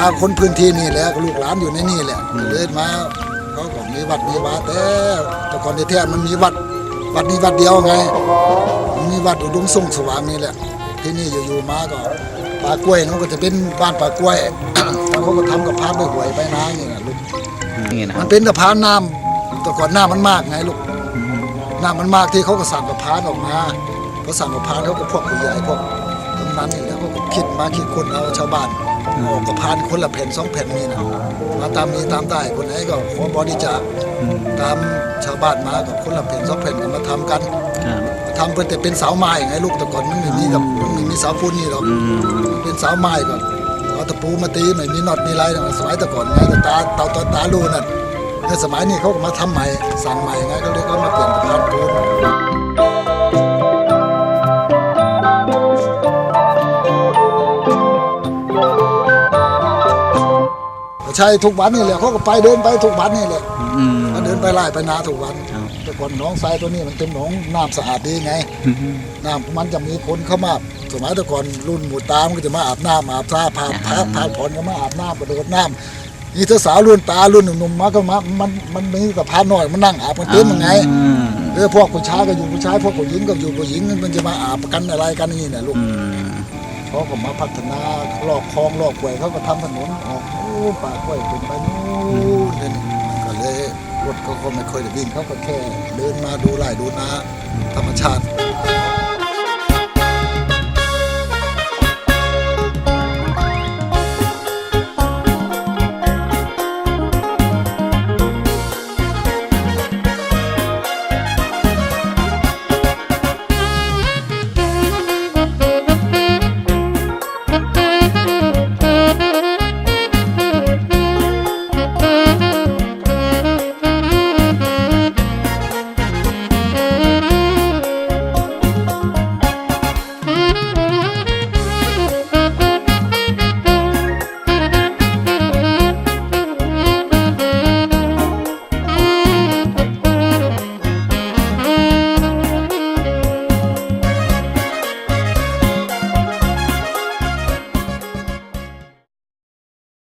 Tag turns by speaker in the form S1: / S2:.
S1: าคนพื้นที่นี่แหละก็ลูกหลานอยู่ในนี่แหละเลยมาเขาก็มีวัดมีวาแต่แต่ก่อนที่แท้มันมีวัดวัดนี้วัดเดียวไงมันมีวัดอุดมทรงสว่างนี่แหละ ที่นี่อยู่ๆมาก็ป่ากล้วยนั่นก็จะเป็นบ้านป่ากล้วยแล้วเขาก็ทำกับพานไปหวยไปนานี่นะลูก
S2: นี่นะค
S1: มั
S2: รั
S1: น
S2: บ
S1: เป็นสะพานน้ำแต่ก่อนน้ำมันมากไงลูกน้ำมันมากที่เขาก็สั่งสะพานออกมาเขาสั่งสะพานเขาก็พวกผู้ใหญ่พวก กำนันนี่แหล้วเขาก็คิดมาคิดคนเอาชาวบ้านออกสะพานคนละแผ่นสองแผ่นนี่นะมาตามนี้ตามได้คนไหนก็ขอบริจาคตามชาวบ้านมากับคนละแผ่นสองแผ่นก็มาทำกัน
S2: ครับ
S1: ทำเพื่อแต่เป็นเสาไม้ไงลูกแต่ก่อนมันไม่มีกับมันไม่มีเสาปูนนี่หรอก
S2: อืม
S1: เป็นเสาไม้ก่อนเอาตะปูมาตีไม่มีน็อตมีอะไรนะสมัยแต่ก่อนไงแต่ตาตาตาตาลูนั่นในสมัยนี้เขาก็มาทำใหม่สั่งใหม่ไงเขาเลยก็มาเปลี่ยนสะพานปูน ก็ใช่ทุกวันนี่แหละเขาก็ไปเดินไปทุกวันนี่แหละ
S2: อืม
S1: เขาเดินไปไล่ไปนาทุกวัน
S2: ครับ
S1: แต่ก่อนหนองทรายตัวนี้มันเป็นหนองน้ำสะอาดดีไง น้ำมันจะมีคนเข้ามาสมัยแต่ก่อนรุ่นหมูตามนก็จะมาอาบน้ำอาบท่าพาพาพาผ่อนก็มาอาบน้ำกระโดดน้ำนี่ถ้าสาวรุ่นตารุ่นหนุ่มๆมาก็มามันมันมีสะพานหน่อยมันนั่งอาบกันเต็มยังไง
S2: อืม
S1: เออพวกผู้ชายก็อยู่ผู้ชายพวกผู้หญิงก็อยู่ผู้หญิงมันจะมาอาบกันอะไรกันนี่เนี่ยลูก
S2: อืม
S1: เขาก็มาพัฒนาลอกคลองลอกกล้วยเขาก็ทำถนนออกโอ้ป่ากล้วยเป็นไปนู่นนี่มันก็เลยรถเขาก็ไม่ค่อยได้วิ่งเขาก็แค่เดินมาดูไร่ดูนาธรรมชาติ